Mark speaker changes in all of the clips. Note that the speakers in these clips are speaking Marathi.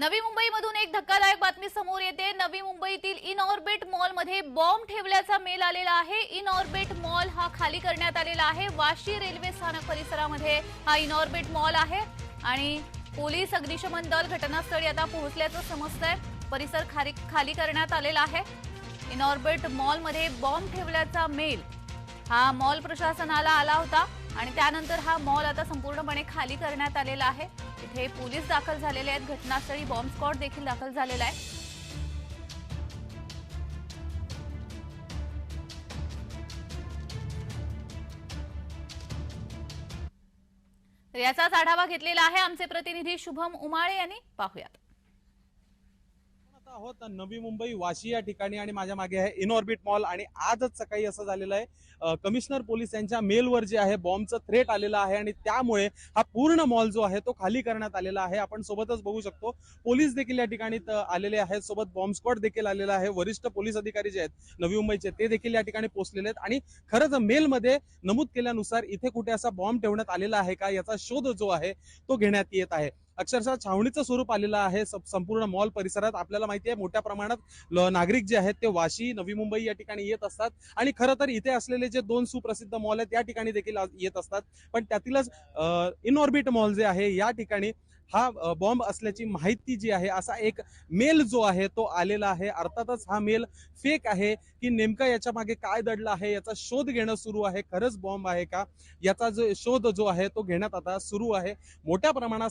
Speaker 1: नवी मुंबईमधून एक धक्कादायक बातमी समोर येते. नवी मुंबईतील इन ऑर्बिट मॉलमध्ये बॉम्ब ठेवल्याचा मेल आलेला आहे. इन ऑर्बिट मॉल हा खाली करण्यात आलेला आहे. वाशी रेल्वे स्थानक परिसरामध्ये हा इन ऑर्बिट मॉल आहे. आणि पोलीस अग्निशमन दल घटनास्थळी आता पोहोचल्याचं समजतंय. परिसर खाली खाली करण्यात आलेला आहे. इन ऑर्बिट मॉलमध्ये बॉम्ब ठेवल्याचा मेल. हा मॉल प्रशासनाला आला होता. आणि त्यानंतर हा मॉल आता संपूर्णपणे खाली करण्यात आलेला आहे. तिथे पोलीस दाखल झालेले आहेत. घटनास्थळी बॉम्ब स्क्वॉड देखील दाखल झालेला आहे. तर याचाच आढावा घेतलेला आहे आमचे प्रतिनिधी शुभम उमाळे यांनी. पाहुयात.
Speaker 2: आहोत. नवी मुंबई वाशी या ठिकाणी आणि माझ्या मागे आहे इनऑर्बिट मॉल. आणि आजच सकाळी असं झालेलं आहे कमिशनर पोलीस यांच्या मेलवर जे आहे बॉम्बचं थ्रेट आलेलं आहे आणि त्यामुळे हा पूर्ण मॉल जो आहे तो खाली करण्यात आलेला आहे. आपण सोबतच बघू शकतो पोलीस देखील या ठिकाणी आलेले आहेत. सोबत बॉम्ब स्क्वॉड देखील आलेला आहे. वरिष्ठ पोलीस अधिकारी जे आहेत नवी मुंबईचे ते देखील या ठिकाणी पोहोचलेले आहेत. आणि खरंच मेलमध्ये नमूद केल्यानुसार इथे कुठे असा बॉम्ब ठेवण्यात आलेला आहे का याचा शोध जो आहे तो घेण्यात येत आहे. अक्षरशः छावणीचं स्वरूप आलेलं आहे. संपूर्ण मॉल परिसरात आपल्याला माहिती आहे मोठ्या प्रमाणात नागरिक जे आहेत ते वाशी नवी मुंबई या ठिकाणी येत असतात. आणि खरं तर इथे असलेले जे दोन सुप्रसिद्ध मॉल आहेत या ठिकाणी देखील येत असतात. पण त्यातीलच इनऑर्बिट मॉल जे आहे या ठिकाणी हा बॉम्ब असल्याची माहिती जी आहे असा एक मेल जो आहे तो आलेला आहे. अर्थातच हा मेल फेक आहे की नेमका याच्या मागे काय दडलं आहे याचा शोध घेणं सुरू आहे खरंच बॉम्ब आहे का? याचा जो शोध जो आहे तो घेण्यात आता सुरू आहे. मोठ्या प्रमाणात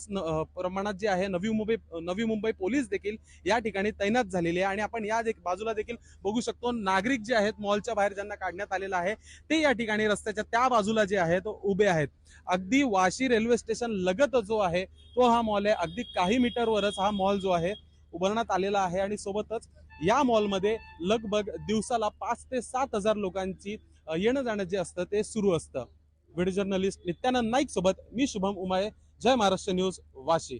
Speaker 2: प्रमाणात जे आहे नवी मुंबई नवी मुंबई पोलीस देखील या ठिकाणी तैनात झालेली आहे. आणि आपण या देख- बाजूला देखील बघू शकतो नागरिक जे आहेत मॉलच्या बाहेर ज्यांना काढण्यात आलेलं आहे ते या ठिकाणी रस्त्याच्या त्या बाजूला जे आहे तो उभे आहेत. अगदी वाशी रेल्वे स्टेशन लगत जो आहे तो हा मॉल आहे. अगदी काही मीटरवरच हा मॉल जो आहे उभारण्यात आलेला आहे. आणि सोबतच या मॉलमध्ये लगभग दिवसाला पाच ते सात हजार लोकांची येणं जाणं जे असतं ते सुरू असतं. व्हिडिओ जर्नलिस्ट नित्यानंद नाईक सोबत मी शुभम उमाळे. जय महाराष्ट्र न्यूज वाशी.